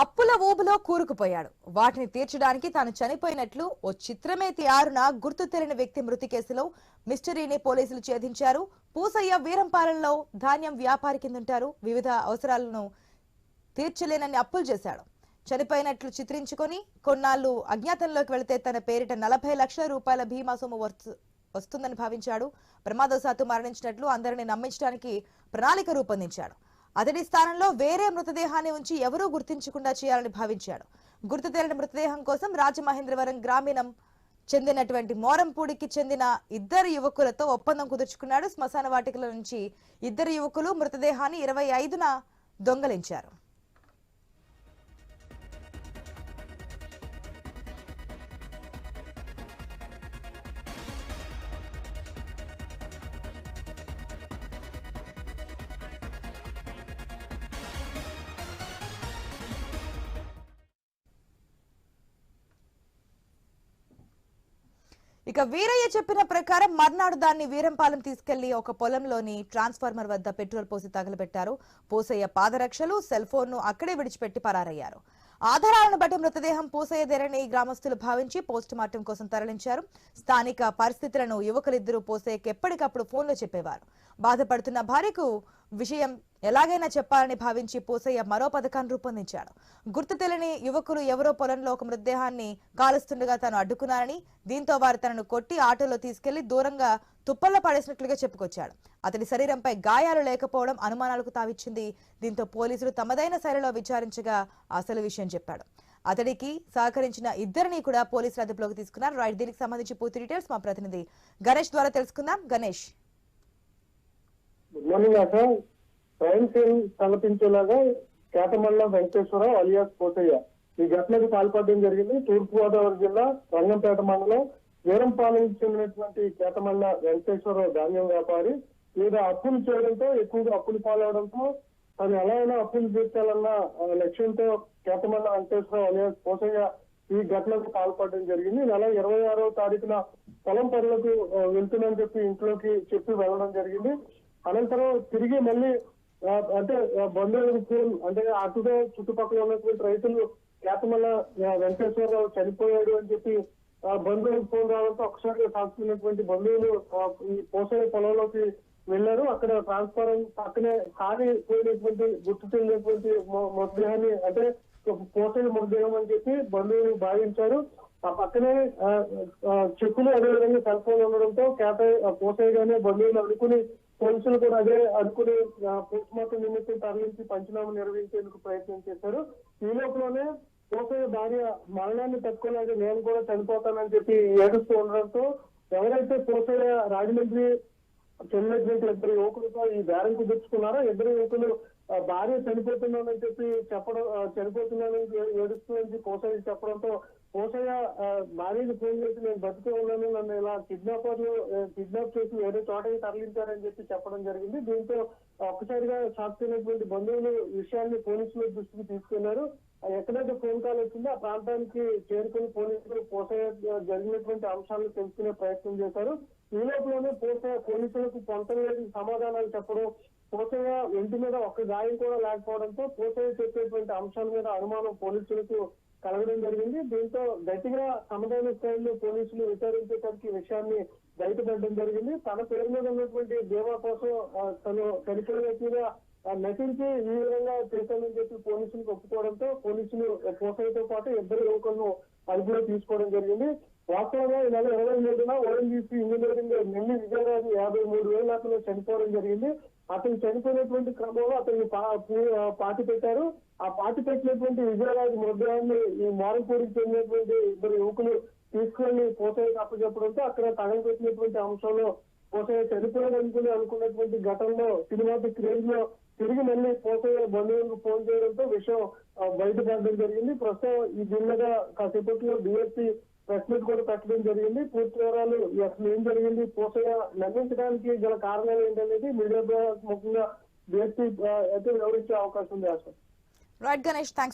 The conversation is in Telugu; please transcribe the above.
అప్పుల ఊబులో కూరుకుపోయాడు. వాటిని తీర్చడానికి తాను చనిపోయినట్లు ఓ చిత్రమే ఆరున గుర్తు తెలియని వ్యక్తి మృతి కేసులో మిస్టరీని పోలీసులు ఛేదించారు. పూసయ్య వీరంపాలెంలో ధాన్యం వ్యాపారి కిందుంటారు. వివిధ అవసరాలను తీర్చలేనని అప్పులు చేశాడు. చనిపోయినట్లు చిత్రించుకొని కొన్నాళ్ళు అజ్ఞాతంలోకి వెళితే తన పేరిట నలభై లక్షల రూపాయల బీమా సొమ్ము వస్తుందని భావించాడు. ప్రమాదవశాత్తు మరణించినట్లు అందరిని నమ్మించడానికి ప్రణాళిక రూపొందించాడు. అతడి స్థానంలో వేరే మృతదేహాన్ని ఉంచి ఎవరూ గుర్తించకుండా చేయాలని భావించాడు. గుర్తు మృతదేహం కోసం రాజమహేంద్రవరం గ్రామీణం చెందినటువంటి మోరంపూడికి చెందిన ఇద్దరు యువకులతో ఒప్పందం కుదుర్చుకున్నాడు. శ్మశాన వాటికల నుంచి ఇద్దరు యువకులు మృతదేహాన్ని ఇరవై ఐదున దొంగలించారు. ఇక వీరయ్య చెప్పిన ప్రకారం మర్నాడు దాన్ని వీరంపాలెం తీసుకెళ్ళి ఒక పొలంలోని ట్రాన్స్ఫార్మర్ వద్ద పెట్రోల్ పోసి తగలబెట్టారు. పోసయ్య పాదరక్షలు సెల్ ఫోన్ను అక్కడే విడిచిపెట్టి పరారయ్యారు. ఆధారాలను బట్టి మృతదేహం పూసయ్యదేరని గ్రామస్తులు భావించి పోస్ట్ మార్టం కోసం తరలించారు. స్థానిక పరిస్థితులను యువకులిద్దరూ పోసేకి ఎప్పటికప్పుడు ఫోన్లో చెప్పేవారు. బాధపడుతున్న భార్యకు విషయం ఎలాగైనా చెప్పాలని భావించి పోసయ్య మరో పథకాన్ని రూపొందించాడు. గుర్తు తెలియని యువకులు ఎవరో పొలంలో ఒక మృతదేహాన్ని కాలుస్తుండగా తాను అడ్డుకున్నారని దీంతో వారు తనను కొట్టి ఆటోలో తీసుకెళ్ళి దూరంగా తుప్పల్లో పడేసినట్లుగా చెప్పుకొచ్చాడు. అతని శరీరంపై గాయాలు లేకపోవడం అనుమానాలకు తావిచ్చింది. దీంతో పోలీసులు తమదైన శైలిలో విచారించగా అసలు విషయం చెప్పాడు. అతడికి సహకరించిన ఇద్దరిని కూడా పోలీసులు అదుపులోకి తీసుకున్నారు. రైట్ దీనికి సంబంధించి పూర్తి డీటెయిల్స్ మా ప్రతినిధి గణేష్ ద్వారా తెలుసుకుందాం. Ganesh. Good morning crime scene తలపించేలాగా Ketamalla Venkateswararao alias Pothaiah ఈ ఘటనకు పాల్పడడం జరిగింది తూర్పు గోదావరి జిల్లా రంగంపేట మండలం వీరంపాలెంకి చెందినటువంటి కేతమల్ల వెంకటేశ్వరరావు ధాన్యం వ్యాపారి మీద అప్పులు చేయడంతో ఎక్కువగా అప్పులు పాలవడంతో తను ఎలా అయినా అప్పులు తీర్చాలన్న లక్ష్యంతో కేతమల్ల వెంకటేశ్వరరావు అనే కోసంగా ఈ ఘటనకు పాల్పడడం జరిగింది. నెల ఇరవై ఆరో తారీఖున పొలం పనులకు వెళ్తున్నాని చెప్పి ఇంట్లోకి చెప్పి వెళ్ళడం జరిగింది. అనంతరం తిరిగి మళ్ళీ అంటే ఆ, బంధువులకు ఫోన్ అంటే అటుగా చుట్టుపక్కల ఉన్నటువంటి రైతులు కేతమల్ల వెంకటేశ్వరరావు చనిపోయాడు అని చెప్పి బంధువులు ఫోన్ రావడంతో ఒకసారిగా సాగుతున్నటువంటి బంధువులు ఈ పోసే పొలంలోకి వెళ్ళారు. అక్కడ ట్రాన్స్ఫారం పక్కనే కాలి పోయినటువంటి గుర్తు తెలియనటువంటి మృతదేహాన్ని అంటే పోసే మృతదేహం అని చెప్పి బంధువులు భావించారు. ఆ పక్కనే చెక్కులు అదేవిధంగా సెల్ ఫోన్ ఉండడంతో కేట పోసేయగానే బంధువులు అనుకుని పోలీసులు కూడా అదే అనుకుని పోస్ట్ మార్టం నిమిత్తం తరలించి పంచనామా నిర్వహించేందుకు ప్రయత్నం చేశారు. ఈ లోపలనే పోసయ్య భార్య మరణాన్ని తట్టుకోలేక నేను కూడా చనిపోతానని చెప్పి ఏడుస్తూ ఉండడంతో ఎవరైతే పోసయ్య రాజమండ్రి చెందినటువంటి ఇద్దరు యువకులతో ఈ బేరం కుదుర్చుకున్నారో ఇద్దరు యువకులు భార్య చనిపోతున్నానని చెప్పి చెప్పడం చనిపోతున్నానని ఏడుస్తుందని కోసయ్య చెప్పడంతో కోసయ్య భార్యని ఫోన్ చేసి నేను బతికే ఉన్నాను నన్ను ఇలా కిడ్నాపర్లు కిడ్నాప్ చేసి వేరే చోటకి తరలించారని చెప్పి చెప్పడం జరిగింది. దీంతో ఒక్కసారిగా షాక్ అయినటువంటి బంధువులు విషయాన్ని పోలీసుల దృష్టికి తీసుకున్నారు. ఎక్కడైతే ఫోన్ కాల్ వచ్చిందో ఆ ప్రాంతానికి చేరుకుని పోలీసులు పోసయ్య జరిగినటువంటి అంశాలను తెలుసుకునే ప్రయత్నం చేశారు. ఈ లోపలనే పోసయ్య పోలీసులకు పొంతలేని సమాధానాలు చెప్పడం పోసయ్య ఒంటి మీద ఒక్క గాయం కూడా లేకపోవడంతో పోసయ్య చెప్పేటువంటి అంశాల మీద అనుమానం పోలీసులకు కలగడం జరిగింది. దీంతో గట్టిగా సమదైన స్థాయిలో పోలీసులు విచారించేసరికి విషయాన్ని బయటపడడం జరిగింది. తన పేరు మీద ఉన్నటువంటి దేవా కోసం తను చనిపోయిన వ్యక్తిగా నటించి ఈ విధంగా చేశానని చెప్పి పోలీసులకు ఒప్పుకోవడంతో పోలీసులు పోసయ్యతో పాటు ఇద్దరు యువకులను అదుపులో తీసుకోవడం జరిగింది. వాస్తవంగా ఈ నెల ఇరవై మూడున ఓఎన్జీసీ ఇంజనీరింగ్ నెల్లి విజయరాజు యాభై మూడు వేల అతను చనిపోవడం జరిగింది. అతను చనిపోయినటువంటి క్రమంలో అతన్ని పా- పాతి పెట్టారు ఆ పాతి పెట్టినటువంటి విజయరాజు మృతదేహాన్ని ఈ మారంపూరికి చెందినటువంటి ఇద్దరు యువకులు తీసుకెళ్ళి పోసయ్యకి అప్పచెప్పడంతో అక్కడ తగలబెట్టినటువంటి అంశంలో పోసయ్య చనిపోయాడు అనుకుని అనుకున్నటువంటి ఘటనలో సినిమాటిక్ క్రేజ్లో తిరిగి మళ్ళీ పోసయ్య బంధువులకు ఫోన్ చేయడంతో విషయం బయటపడడం జరిగింది. ప్రస్తుతం ఈ జిల్లాగా కాసేపట్లో డిఎస్పీ ప్రెస్ మీట్ కూడా పెట్టడం జరిగింది. పూర్తి వివరాలు అసలు ఏం జరిగింది పోసయ్య నమ్మించడానికి గల కారణాలు ఏంటనేది మీడియా ముఖ్యంగా డిఎస్పీ అయితే వివరించే అవకాశం ఉంది అసలు రైట్ గణేష్ థ్యాంక్స్